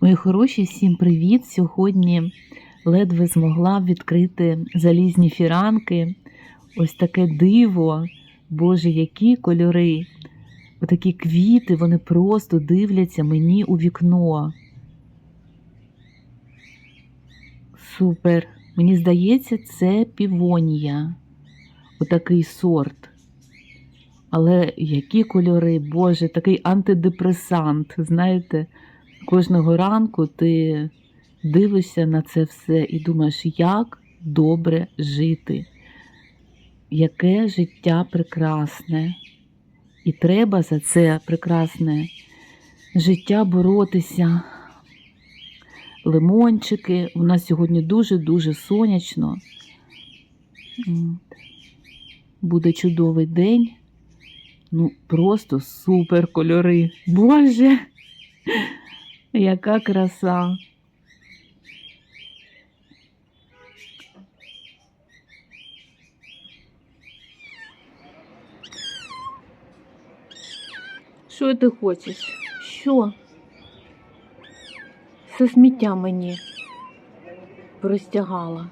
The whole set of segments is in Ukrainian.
Мої хороші, всім привіт! Сьогодні ледве змогла відкрити залізні фіранки. Ось таке диво. Боже, які кольори! Отакі квіти, вони просто дивляться мені у вікно. Супер! Мені здається, це півонія. Отакий сорт. Але які кольори, Боже, такий антидепресант, знаєте? Кожного ранку ти дивишся на це все і думаєш, як добре жити, яке життя прекрасне. І треба за це прекрасне життя боротися. Лимончики. У нас сьогодні дуже-дуже сонячно. Буде чудовий день. Ну, просто супер кольори. Боже! Яка краса. Що ти хочеш? Що? Це сміття мені простягала.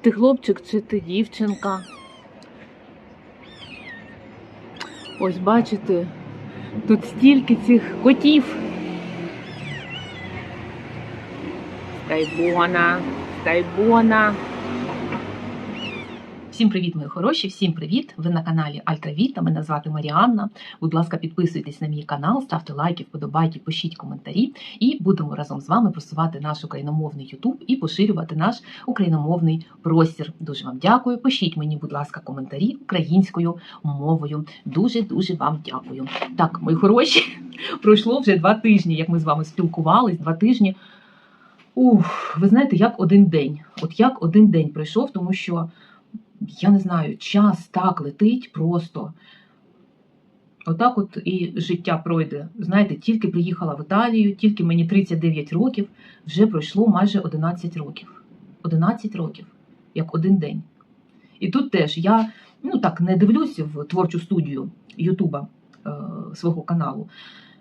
Ти хлопчик чи ти дівчинка? Ось бачите, тут стільки цих котів. Стайбона, стайбона. Всім привіт, мої хороші! Всім привіт! Ви на каналі Альтравіта. Мене звати Маріанна. Будь ласка, підписуйтесь на мій канал, ставте лайки, вподобайки, пишіть коментарі, і будемо разом з вами просувати наш україномовний Ютуб і поширювати наш україномовний простір. Дуже вам дякую. Пишіть мені, будь ласка, коментарі українською мовою. Дуже дуже вам дякую. Так, мої хороші, пройшло вже два тижні, як ми з вами спілкувались. Два тижні. Ух, ви знаєте, як один день. От як один день пройшов, тому що я не знаю, час так летить просто. Отак от і життя пройде. Знаєте, тільки приїхала в Італію, тільки мені 39 років, вже пройшло майже 11 років. 11 років, як один день. І тут теж я ну так не дивлюся в творчу студію Ютуба е, свого каналу.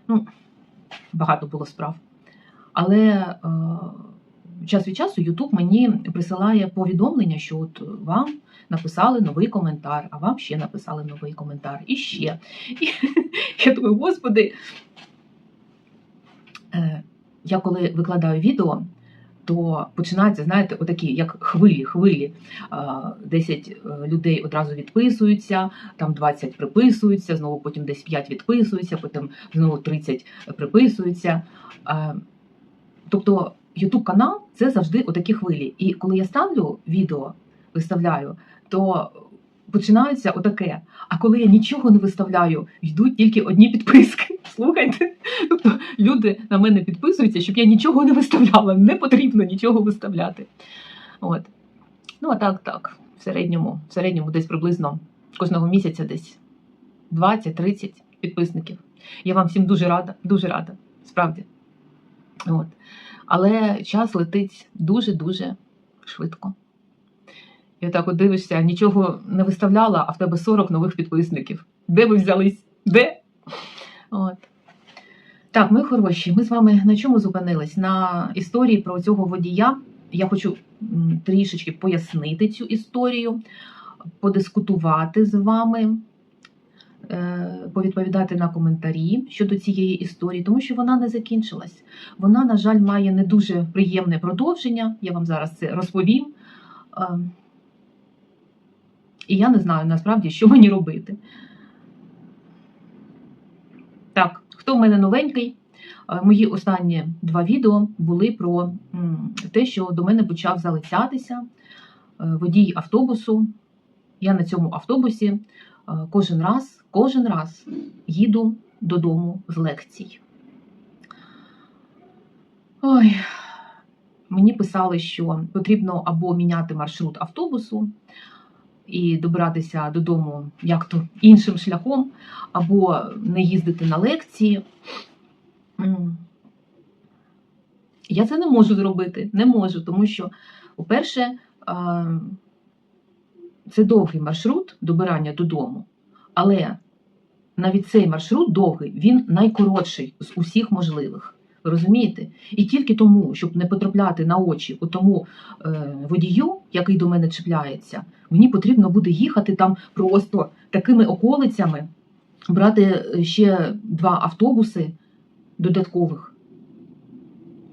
Ну, багато було справ. Але е, час від часу Ютуб мені присилає повідомлення, що от вам написали новий коментар, а вам ще написали новий коментар. І ще. І я думаю, господи, е, я коли викладаю відео, то починаються, знаєте, отакі, як хвилі, хвилі. Е, 10 людей одразу відписуються, там 20 приписуються, знову потім десь 5 відписуються, потім знову 30 приписуються. Тобто YouTube канал це завжди отакі хвилі. І коли я ставлю відео, виставляю, то починається отаке. А коли я нічого не виставляю, йдуть тільки одні підписки. Слухайте. Тобто люди на мене підписуються, щоб я нічого не виставляла. Не потрібно нічого виставляти. От. Ну, а так, так. В середньому, в середньому десь приблизно кожного місяця десь 20-30 підписників. Я вам всім дуже рада, дуже рада, справді. От. Але час летить дуже-дуже швидко. І отак от дивишся, нічого не виставляла, а в тебе 40 нових підписників. Де ви взялись? Де? От. Так, ми хороші. Ми з вами на чому зупинились? На історії про цього водія. Я хочу трішечки пояснити цю історію, подискутувати з вами, повідповідати на коментарі щодо цієї історії, тому що вона не закінчилась. Вона, на жаль, має не дуже приємне продовження. Я вам зараз це розповім. Е, І я не знаю насправді, що мені робити. Так, хто в мене новенький? Е, Мої останні два відео були про те, що до мене почав залицятися е, водій автобусу. Я на цьому автобусі е, кожен раз, кожен раз їду додому з лекцій. Ой, мені писали, що потрібно або міняти маршрут автобусу і добиратися додому як то іншим шляхом, або не їздити на лекції. Я це не можу зробити, не можу, тому що, по-перше, а, це довгий маршрут добирання додому, але навіть цей маршрут довгий, він найкоротший з усіх можливих. Ви розумієте? І тільки тому, щоб не потрапляти на очі у тому е, водію, який до мене чіпляється, мені потрібно буде їхати там просто такими околицями, брати е, ще два автобуси додаткових.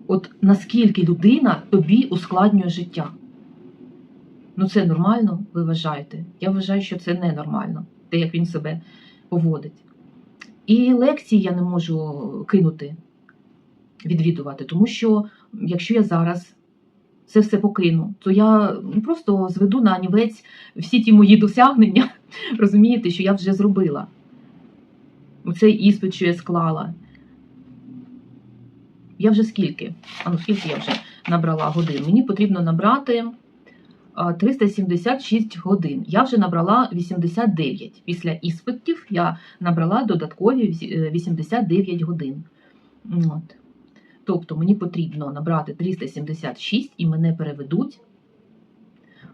От наскільки людина тобі ускладнює життя? Ну це нормально, ви вважаєте? Я вважаю, що це ненормально, те, як він себе поводить. І лекції я не можу кинути, відвідувати, тому що якщо я зараз це все покину, то я ну, просто зведу на нівець всі ті мої досягнення, розумієте, що я вже зробила. Оцей іспит, що я склала. Я вже скільки? А ну скільки я вже набрала годин? Мені потрібно набрати 376 годин. Я вже набрала 89. Після іспитів я набрала додаткові е, 89 годин. От. Тобто мені потрібно набрати 376 і мене переведуть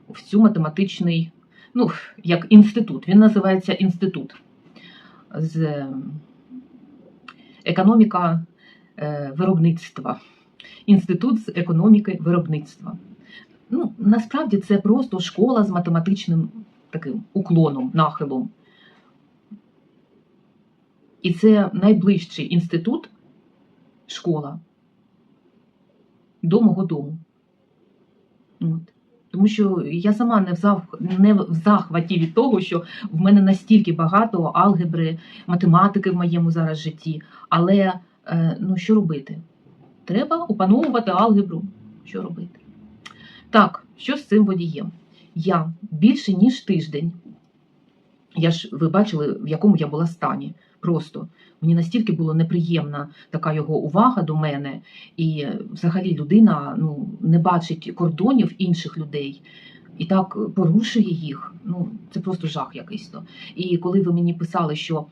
в цю математичний, ну, як інститут. Він називається інститут з е, економіка е, виробництва. Інститут з економіки виробництва. Ну, насправді це просто школа з математичним таким уклоном, нахилом. І це найближчий інститут, школа до мого дому. От. Тому що я сама не в, зах... не в захваті від того, що в мене настільки багато алгебри, математики в моєму зараз житті. Але е, ну, що робити? Треба опановувати алгебру. Що робити? Так, що з цим водієм? Я більше ніж тиждень. Я ж ви бачили, в якому я була стані. Просто мені настільки було неприємна така його увага до мене, і взагалі людина ну, не бачить кордонів інших людей і так порушує їх. Ну, це просто жах якийсь то. І коли ви мені писали, що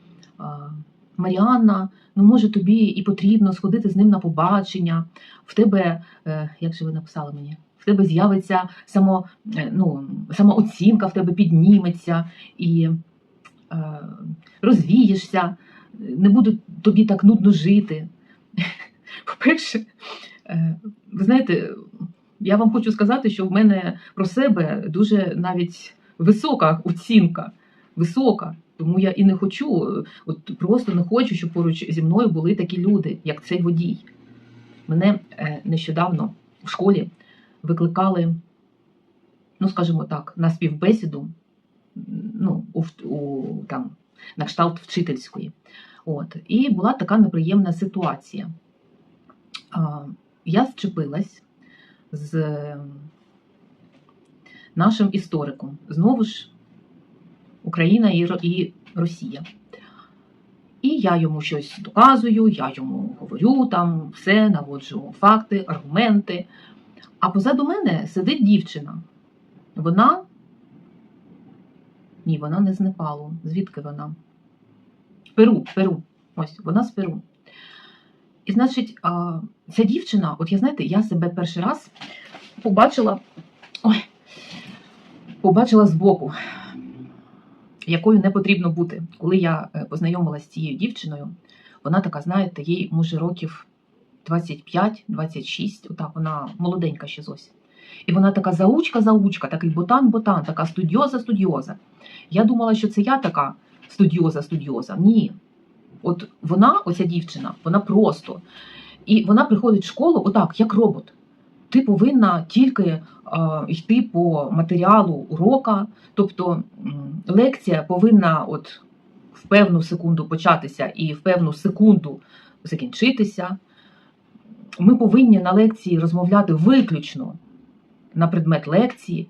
Маріанна, ну може тобі і потрібно сходити з ним на побачення, в тебе, е, як же ви написали мені? В тебе з'явиться само, е, ну, самооцінка в тебе підніметься і е, розвієшся, не буде тобі так нудно жити. По-перше, ви знаєте, я вам хочу сказати, що в мене про себе дуже навіть висока оцінка. Висока. Тому я і не хочу, от просто не хочу, щоб поруч зі мною були такі люди, як цей водій. Мене е, нещодавно в школі викликали, ну скажімо так, на співбесіду, ну, у, у, там, на кшталт вчительської. От. І була така неприємна ситуація. А, Я зчепилась з нашим істориком. Знову ж Україна і Росія. І я йому щось доказую, я йому говорю там все, наводжу факти, аргументи. А позаду мене сидить дівчина. Вона. Ні, вона не з Непалу. Звідки вона? Перу, Перу. Ось, вона з Перу. І значить, ця дівчина, от я знаєте, я себе перший раз побачила, ой, побачила збоку, якою не потрібно бути. Коли я е, познайомилася з цією дівчиною, вона така, знаєте, їй може років 25-26, отак, вона молоденька ще зовсім. І вона така заучка-заучка, такий ботан-ботан, така студіоза-студіоза. Я думала, що це я така студіоза-студіоза. Ні. От вона, оця дівчина, вона просто. І вона приходить в школу, отак, як робот. Ти повинна тільки е, йти по матеріалу урока, тобто лекція повинна от в певну секунду початися і в певну секунду закінчитися. Ми повинні на лекції розмовляти виключно на предмет лекції.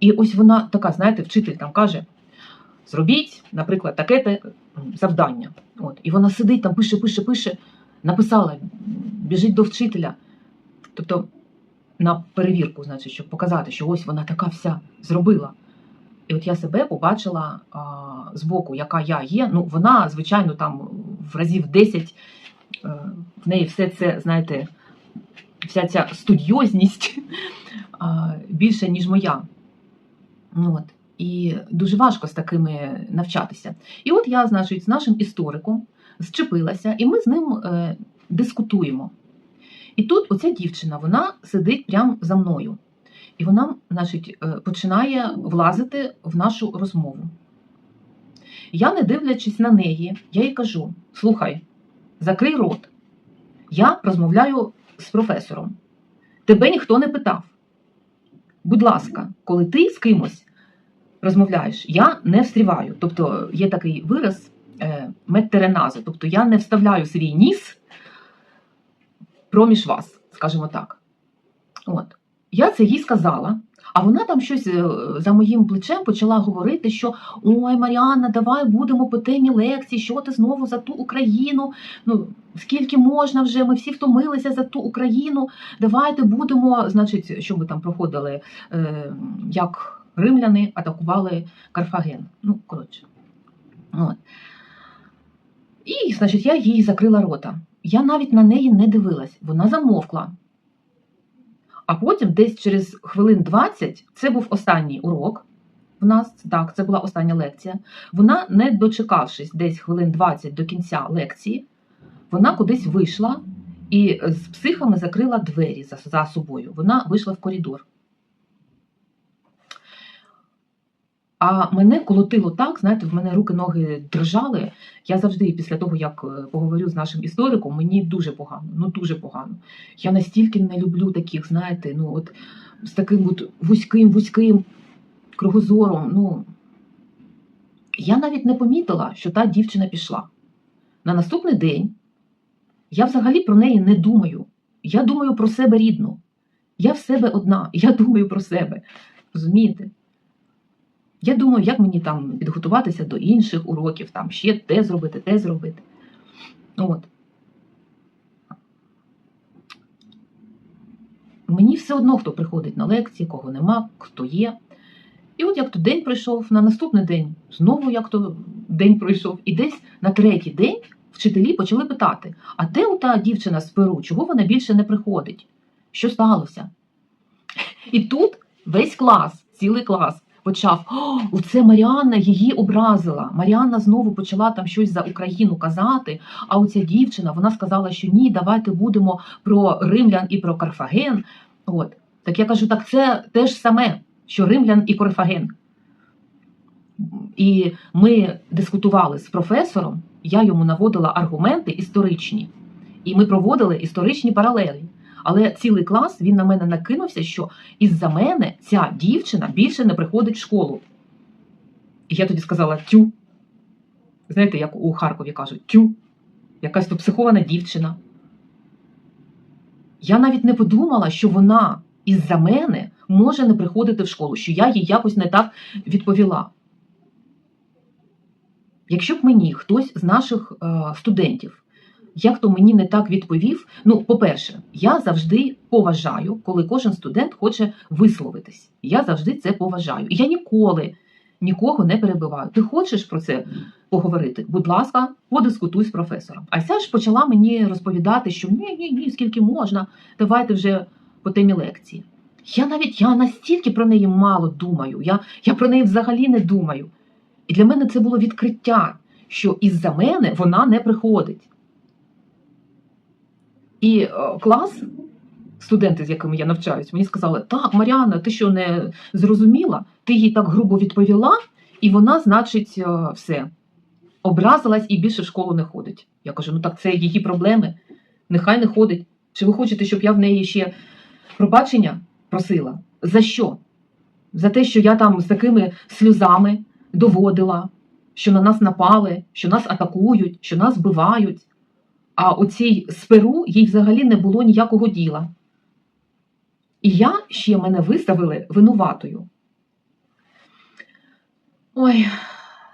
І ось вона така, знаєте, вчитель там каже: зробіть, наприклад, таке завдання. От. І вона сидить там, пише, пише, пише, написала, біжить до вчителя. Тобто на перевірку, значить, щоб показати, що ось вона така вся зробила. І от я себе побачила а, збоку, яка я є. Ну, вона, звичайно, там в разів 10 е, в неї все це, знаєте, вся ця студіозність а, більше, ніж моя. Ну, от. І дуже важко з такими навчатися. І от я, значить, з нашим істориком зчепилася, і ми з ним е, дискутуємо. І тут оця дівчина, вона сидить прямо за мною. І вона, значить, е, починає влазити в нашу розмову. Я, не дивлячись на неї, я їй кажу: слухай, закрий рот. Я розмовляю з професором. Тебе ніхто не питав. Будь ласка, коли ти з кимось розмовляєш, я не встріваю. Тобто є такий вираз е, меттеренази, тобто я не вставляю свій ніс проміж вас, скажімо так. От. Я це їй сказала, а вона там щось е, за моїм плечем почала говорити, що ой, Маріанна, давай будемо по темі лекцій, що ти знову за ту Україну. Ну, скільки можна вже, ми всі втомилися за ту Україну. Давайте будемо, значить, що ми там проходили, е, як римляни атакували Карфаген. Ну, коротше. От. І, значить, я їй закрила рота. Я навіть на неї не дивилась, вона замовкла. А потім, десь через хвилин 20, це був останній урок. В нас так, це була остання лекція. Вона, не дочекавшись десь хвилин 20 до кінця лекції, вона кудись вийшла і з психами закрила двері за, за собою. Вона вийшла в коридор. А мене колотило так, знаєте, в мене руки, ноги дрижали. Я завжди, після того, як е, поговорю з нашим істориком, мені дуже погано, ну дуже погано. Я настільки не люблю таких, знаєте, ну от з таким от вузьким, вузьким кругозором. Ну я навіть не помітила, що та дівчина пішла. На наступний день я взагалі про неї не думаю. Я думаю про себе рідну. Я в себе одна, я думаю про себе. Розумієте? Я думаю, як мені там підготуватися до інших уроків, там ще те зробити, те зробити. От. Мені все одно, хто приходить на лекції, кого нема, хто є. І от як то день пройшов, на наступний день знову як то день пройшов, і десь на третій день вчителі почали питати: а де та дівчина з Перу, чого вона більше не приходить? Що сталося? І тут весь клас, цілий клас почав: О, це Маріанна її образила. Маріанна знову почала там щось за Україну казати. А оця дівчина вона сказала, що ні, давайте будемо про римлян і про Карфаген. От. Так я кажу, так це те ж саме, що римлян і Карфаген. І ми дискутували з професором, я йому наводила аргументи історичні, і ми проводили історичні паралелі. Але цілий клас він на мене накинувся, що із-за мене ця дівчина більше не приходить в школу. І я тоді сказала тю. Знаєте, як у Харкові кажуть, тю, якась то психована дівчина. Я навіть не подумала, що вона із-за мене може не приходити в школу, що я їй якось не так відповіла. Якщо б мені хтось з наших е, студентів як то мені не так відповів. Ну, по-перше, я завжди поважаю, коли кожен студент хоче висловитись. Я завжди це поважаю. І я ніколи нікого не перебиваю. Ти хочеш про це поговорити? Будь ласка, подискутуй з професором. А ця ж почала мені розповідати, що ні, ні, ні, скільки можна, давайте вже по темі лекції. Я навіть я настільки про неї мало думаю, я, я про неї взагалі не думаю. І для мене це було відкриття, що із-за мене вона не приходить. І е, клас, студенти, з якими я навчаюсь, мені сказали: так, Маріана, ти що не зрозуміла? Ти їй так грубо відповіла, і вона, значить, е, все, образилась і більше в школу не ходить. Я кажу: ну так це її проблеми, нехай не ходить. Чи ви хочете, щоб я в неї ще пробачення просила? За що? За те, що я там з такими сльозами доводила, що на нас напали, що нас атакують, що нас вбивають. А оцій сперу їй взагалі не було ніякого діла. І я ще мене виставили винуватою. Ой,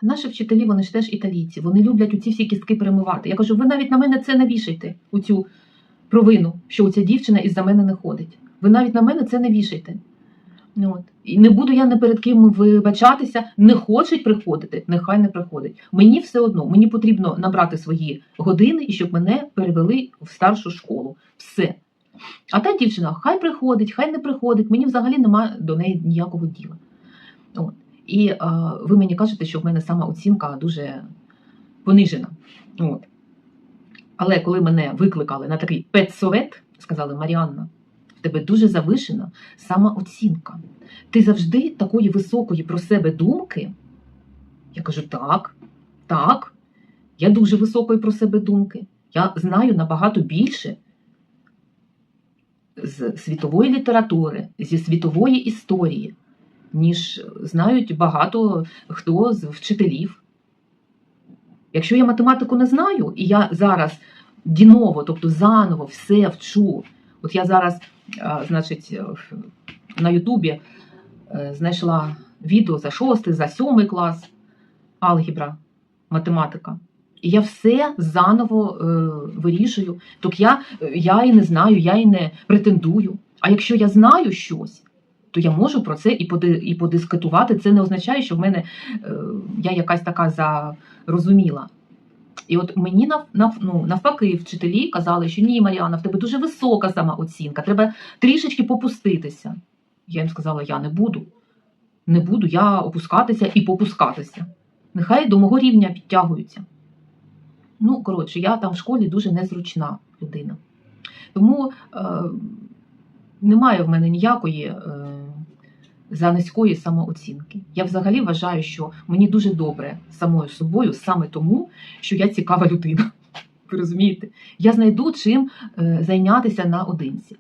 наші вчителі, вони ж теж італійці, вони люблять оці всі кістки перемивати. Я кажу, ви навіть на мене це не вішайте, у цю провину, що оця дівчина із-за мене не ходить. Ви навіть на мене це не вішайте. От. І не буду я не перед ким вибачатися, не хочуть приходити, нехай не приходить. Мені все одно, мені потрібно набрати свої години і щоб мене перевели в старшу школу. Все. А та дівчина хай приходить, хай не приходить, мені взагалі немає до неї ніякого діла. От. І е, ви мені кажете, що в мене сама оцінка дуже понижена. От. Але коли мене викликали на такий педсовет, сказали, Маріанна, тебе дуже завишена самооцінка. Ти завжди такої високої про себе думки. Я кажу, так, так, я дуже високої про себе думки. Я знаю набагато більше з світової літератури, зі світової історії, ніж знають багато хто з вчителів. Якщо я математику не знаю, і я зараз діново, тобто заново все вчу. От я зараз, значить, е, на Ютубі е, знайшла відео за шостий, за сьомий клас, алгебра, математика. І я все заново е, вирішую. Так я, я і не знаю, я і не претендую. А якщо я знаю щось, то я можу про це і, поди, і подискутувати. Це не означає, що в мене е, я якась така зарозуміла. І от мені нав, нав, ну, навпаки вчителі казали, що ні, Маріана, в тебе дуже висока самооцінка, треба трішечки попуститися. Я їм сказала, я не буду. Не буду я опускатися і попускатися. Нехай до мого рівня підтягуються. Ну, коротше, я там в школі дуже незручна людина. Тому е, немає в мене ніякої е, за низької самооцінки. Я взагалі вважаю, що мені дуже добре самою собою, саме тому, що я цікава людина. Ви розумієте? Я знайду чим е, зайнятися наодинці.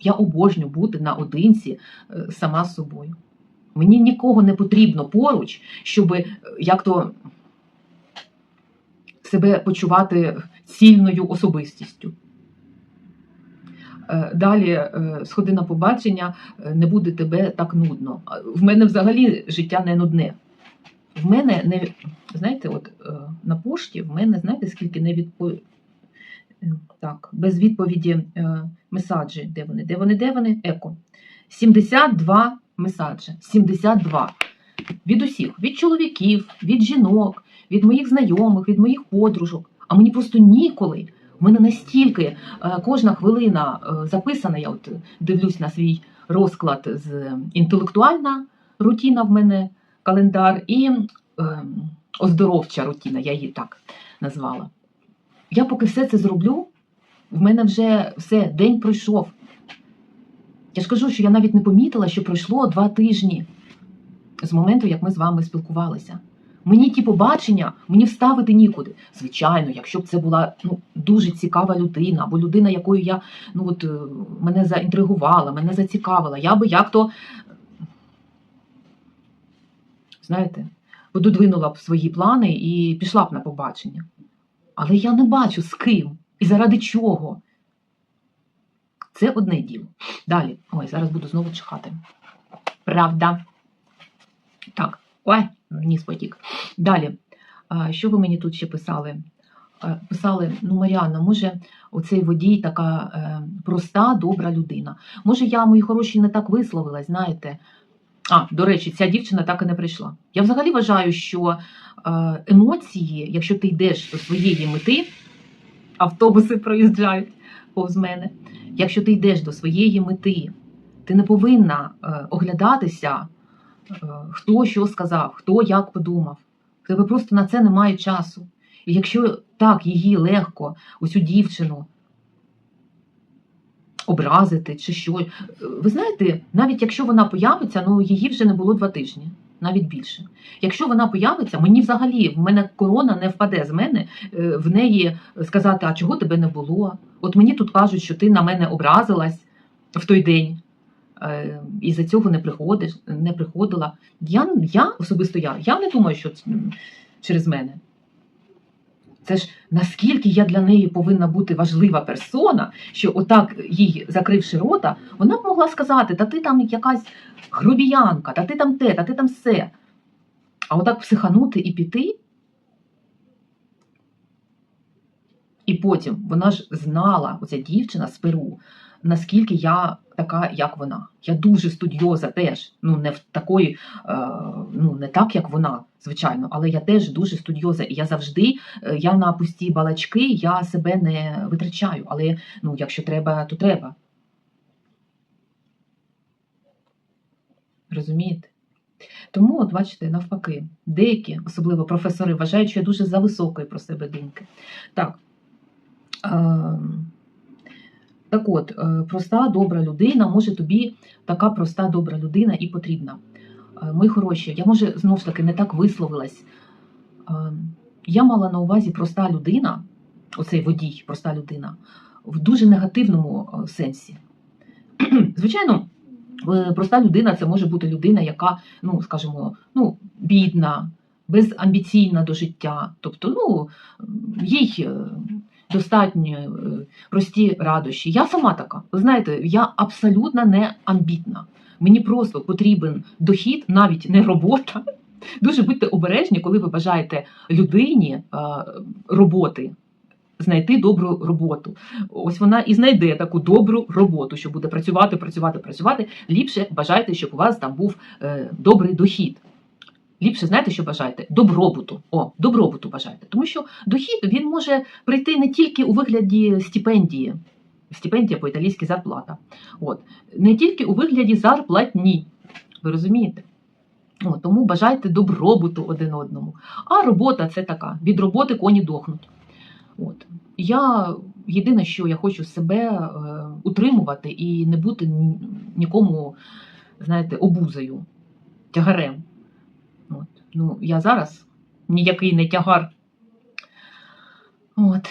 Я обожнюю бути наодинці е, сама собою. Мені нікого не потрібно поруч, щоб е, як то себе почувати цільною особистістю. Е, Далі е, сходи на побачення, е, не буде тебе так нудно. В мене взагалі життя не нудне. В мене не знаєте, от на пошті в мене знаєте, скільки не відпо... так, без відповіді месаджі. Де вони? Де вони? Де вони? Еко. 72 месаджі. 72. Від усіх, від чоловіків, від жінок, від моїх знайомих, від моїх подружок. А мені просто ніколи. В мене настільки е, кожна хвилина е, записана, я от дивлюсь на свій розклад з е, інтелектуальна рутина в мене календар і е, оздоровча рутина, я її так назвала. Я поки все це зроблю, в мене вже все, день пройшов. Я ж кажу, що я навіть не помітила, що пройшло два тижні з моменту, як ми з вами спілкувалися. Мені ті побачення, мені вставити нікуди. Звичайно, якщо б це була ну, дуже цікава людина, або людина, якою я ну, от, е, мене заінтригувала, мене зацікавила, я би як то, знаєте, пододвинула б свої плани і пішла б на побачення. Але я не бачу з ким і заради чого. Це одне діло. Далі. Ой, зараз буду знову чихати. Правда. Так, ой, ніс потік. Далі. Що ви мені тут ще писали? Писали, ну, Маріанна, може, оцей водій така е, проста, добра людина. Може, я, мої хороші, не так висловилась, знаєте. А, до речі, ця дівчина так і не прийшла. Я взагалі вважаю, що е, емоції, якщо ти йдеш до своєї мети, автобуси проїжджають повз мене. Якщо ти йдеш до своєї мети, ти не повинна е, оглядатися, хто що сказав, хто як подумав. Тебе просто на це немає часу. І якщо так її легко, оцю дівчину, образити чи що. е, Ви знаєте, навіть якщо вона появиться, ну її вже не було два тижні, навіть більше. Якщо вона появиться, мені взагалі в мене корона не впаде з мене е, в неї сказати, а чого тебе не було? От мені тут кажуть, що ти на мене образилась в той день. Е, І за цього не приходиш, не приходила. Я, я особисто я, я не думаю, що через мене. Це ж наскільки я для неї повинна бути важлива персона, що отак їй закривши рота, вона б могла сказати: та ти там якась грубіянка, та ти там те, та ти там все. А отак психанути і піти. І потім вона ж знала, оця дівчина з Перу, наскільки я така, як вона. Я дуже студіоза теж. Ну, не в такої, е, ну не так, як вона, звичайно, але я теж дуже студіоза. І я завжди, е, я на пусті балачки, я себе не витрачаю. Але ну, якщо треба, то треба. Розумієте? Тому, от бачите, навпаки, деякі, особливо професори, вважають, що я дуже за високої про себе думки. Так. Ем, Так от, е, проста добра людина, може тобі така проста добра людина і потрібна. Е, Мої хороші, я може знов ж таки не так висловилась. Е, Я мала на увазі проста людина, оцей водій, проста людина, в дуже негативному сенсі. Звичайно, проста людина це може бути людина, яка, ну, скажімо, ну, бідна, безамбіційна до життя. Тобто, ну, їй достатньо е, прості радощі. Я сама така. Ви знаєте, я абсолютно не амбітна. Мені просто потрібен дохід, навіть не робота. Дуже будьте обережні, коли ви бажаєте людині е, роботи. Знайти добру роботу. Ось вона і знайде таку добру роботу, що буде працювати, працювати, працювати. Ліпше бажайте, щоб у вас там був е, добрий дохід. Ліпше знаєте, що бажаєте? Добробуту. О, добробуту бажаєте. Тому що дохід він може прийти не тільки у вигляді стипендії, стипендія по-італійськи зарплата. От. Не тільки у вигляді зарплатні. Ви розумієте? От, тому бажайте добробуту один одному. А робота це така: від роботи коні дохнуть. От. Я єдине, що я хочу себе е, утримувати і не бути ні- нікому, знаєте, обузою, тягарем. Ну, я зараз ніякий не тягар. От.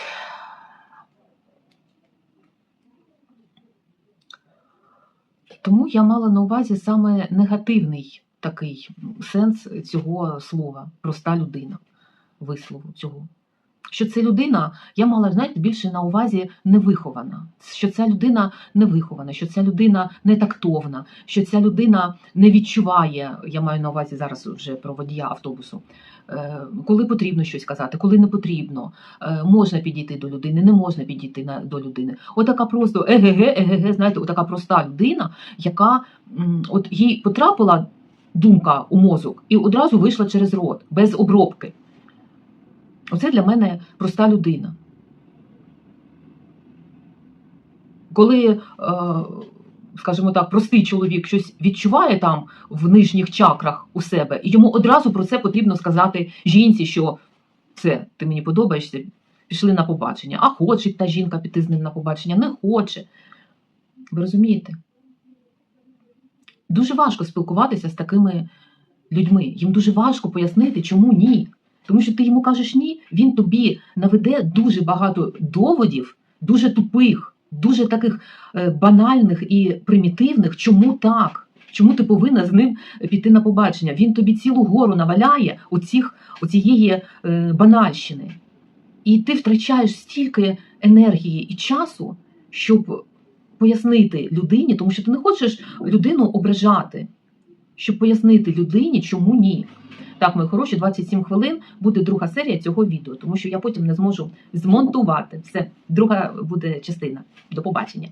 Тому я мала на увазі саме негативний такий сенс цього слова, проста людина, вислову цього. Що це людина, я мала, знаєте, більше на увазі невихована, що ця людина невихована, що ця людина не тактовна, що ця людина не відчуває, я маю на увазі зараз вже про водія автобусу, е, коли потрібно щось казати, коли не потрібно, Е, можна підійти до людини, не можна підійти до людини. Отака просто еге-ге, еге-ге, знаєте, отака проста людина, яка от їй потрапила думка у мозок і одразу вийшла через рот, без обробки. Оце для мене проста людина. Коли, е, скажімо так, простий чоловік щось відчуває там в нижніх чакрах у себе, і йому одразу про це потрібно сказати жінці, що все, ти мені подобаєшся, пішли на побачення. А хоче та жінка піти з ним на побачення, не хоче. Ви розумієте? Дуже важко спілкуватися з такими людьми. Їм дуже важко пояснити, чому ні. Тому що ти йому кажеш ні, він тобі наведе дуже багато доводів, дуже тупих, дуже таких е, банальних і примітивних, чому так? Чому ти повинна з ним піти на побачення? Він тобі цілу гору наваляє оцих, оцієї е, банальщини. І ти втрачаєш стільки енергії і часу, щоб пояснити людині, тому що ти не хочеш людину ображати, щоб пояснити людині, чому ні. Так, мої хороші, 27 хвилин буде друга серія цього відео, тому що я потім не зможу змонтувати. Все, друга буде частина. До побачення.